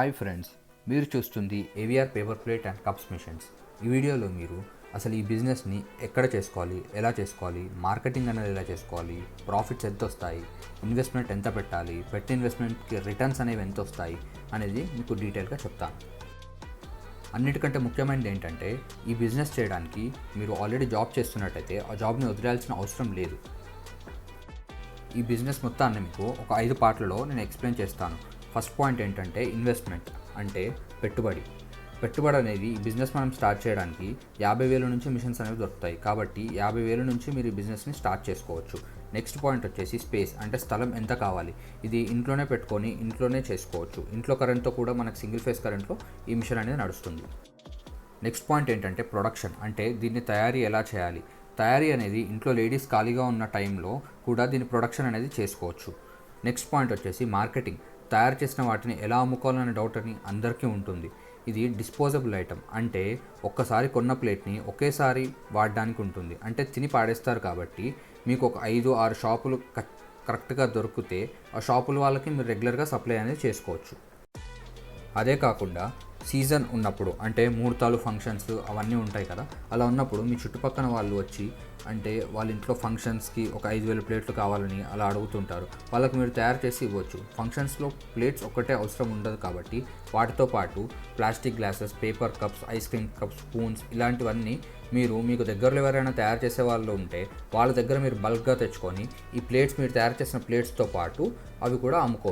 Hi friends మీరు చూస్తుంది AVR paper plate and cups machines ఈ వీడియోలో మీరు అసలు ఈ బిజినెస్ని ఎక్కడ చేసుకోవాలి ఎలా చేసుకోవాలి మార్కెటింగ్ అనేది ఎలా చేసుకోవాలి ప్రాఫిట్స్ ఎంత వస్తాయి ఇన్వెస్ట్మెంట్ ఎంత పెట్టాలి పెట్టిన ఇన్వెస్ట్మెంట్కి రిటర్న్స్ అనేవి ఎంత వస్తాయి అనేది మీకు డీటెయిల్గా చెప్తాను అన్నిటికంటే ముఖ్యమైనది ఏంటంటే ఈ బిజినెస్ చేయడానికి మీరు ఆల్రెడీ జాబ్ చేస్తున్నట్టయితే ఆ జాబ్ని వదిలేయాల్సిన అవసరం లేదు. ఈ బిజినెస్ మొత్తాన్ని మీకు ఒక ఐదు పార్ట్లలో నేను ఎక్స్ప్లెయిన్ చేస్తాను. ఫస్ట్ పాయింట్ ఏంటంటే ఇన్వెస్ట్మెంట్ అంటే పెట్టుబడి. పెట్టుబడి అనేది బిజినెస్ మనం స్టార్ట్ చేయడానికి యాభై వేల నుంచి మిషన్స్ అనేవి దొరుకుతాయి. కాబట్టి యాభై వేల నుంచి మీరు ఈ బిజినెస్ని స్టార్ట్ చేసుకోవచ్చు. నెక్స్ట్ పాయింట్ వచ్చేసి స్పేస్ అంటే స్థలం ఎంత కావాలి? ఇది ఇంట్లోనే పెట్టుకొని ఇంట్లోనే చేసుకోవచ్చు. ఇంట్లో కరెంట్తో కూడా మనకు సింగిల్ ఫేస్ కరెంట్లో ఈ మిషన్ అనేది నడుస్తుంది. నెక్స్ట్ పాయింట్ ఏంటంటే ప్రొడక్షన్ అంటే దీన్ని తయారీ ఎలా చేయాలి? తయారీ అనేది ఇంట్లో లేడీస్ ఖాళీగా ఉన్న టైంలో కూడా దీని ప్రొడక్షన్ అనేది చేసుకోవచ్చు. నెక్స్ట్ పాయింట్ వచ్చేసి మార్కెటింగ్ తయారు చేసిన వాటిని ఎలా అమ్ముకోవాలనే డౌట్ అని అందరికీ ఉంటుంది. ఇది డిస్పోజబుల్ ఐటమ్ అంటే ఒక్కసారి కొన్న ప్లేట్ని ఒకేసారి వాడడానికి ఉంటుంది. అంటే తిని పాడేస్తారు కాబట్టి మీకు ఒక ఐదు ఆరు షాపులు కరెక్ట్గా దొరికితే ఆ షాపుల వాళ్ళకి మీరు రెగ్యులర్గా సప్లై అనేది చేసుకోవచ్చు. అదే కాకుండా సీజన్ ఉన్నప్పుడు అంటే ముహూర్తాలు ఫంక్షన్స్ అవన్నీ ఉంటాయి కదా. అలా ఉన్నప్పుడు మీ చుట్టుపక్కల వాళ్ళు వచ్చి అంటే వాళ్ళ ఇంట్లో ఫంక్షన్స్కి ఒక ఐదు వేల ప్లేట్లు కావాలని అలా అడుగుతుంటారు. వాళ్ళకి మీరు తయారు చేసి ఇవ్వచ్చు. ఫంక్షన్స్లో ప్లేట్స్ ఒక్కటే అవసరం ఉండదు కాబట్టి వాటితో పాటు plastic glasses paper cups ice cream cups spoons ఇలాంటివన్నీ మీరు మీకు దగ్గరలో ఎవరైనా తయారు చేసే వాళ్ళు ఉంటే వాళ్ళ దగ్గర మీరు బల్క్గా తెచ్చుకొని ఈ ప్లేట్స్ మీరు తయారు చేసిన ప్లేట్స్తో పాటు అవి కూడా అమ్ముకోవచ్చు.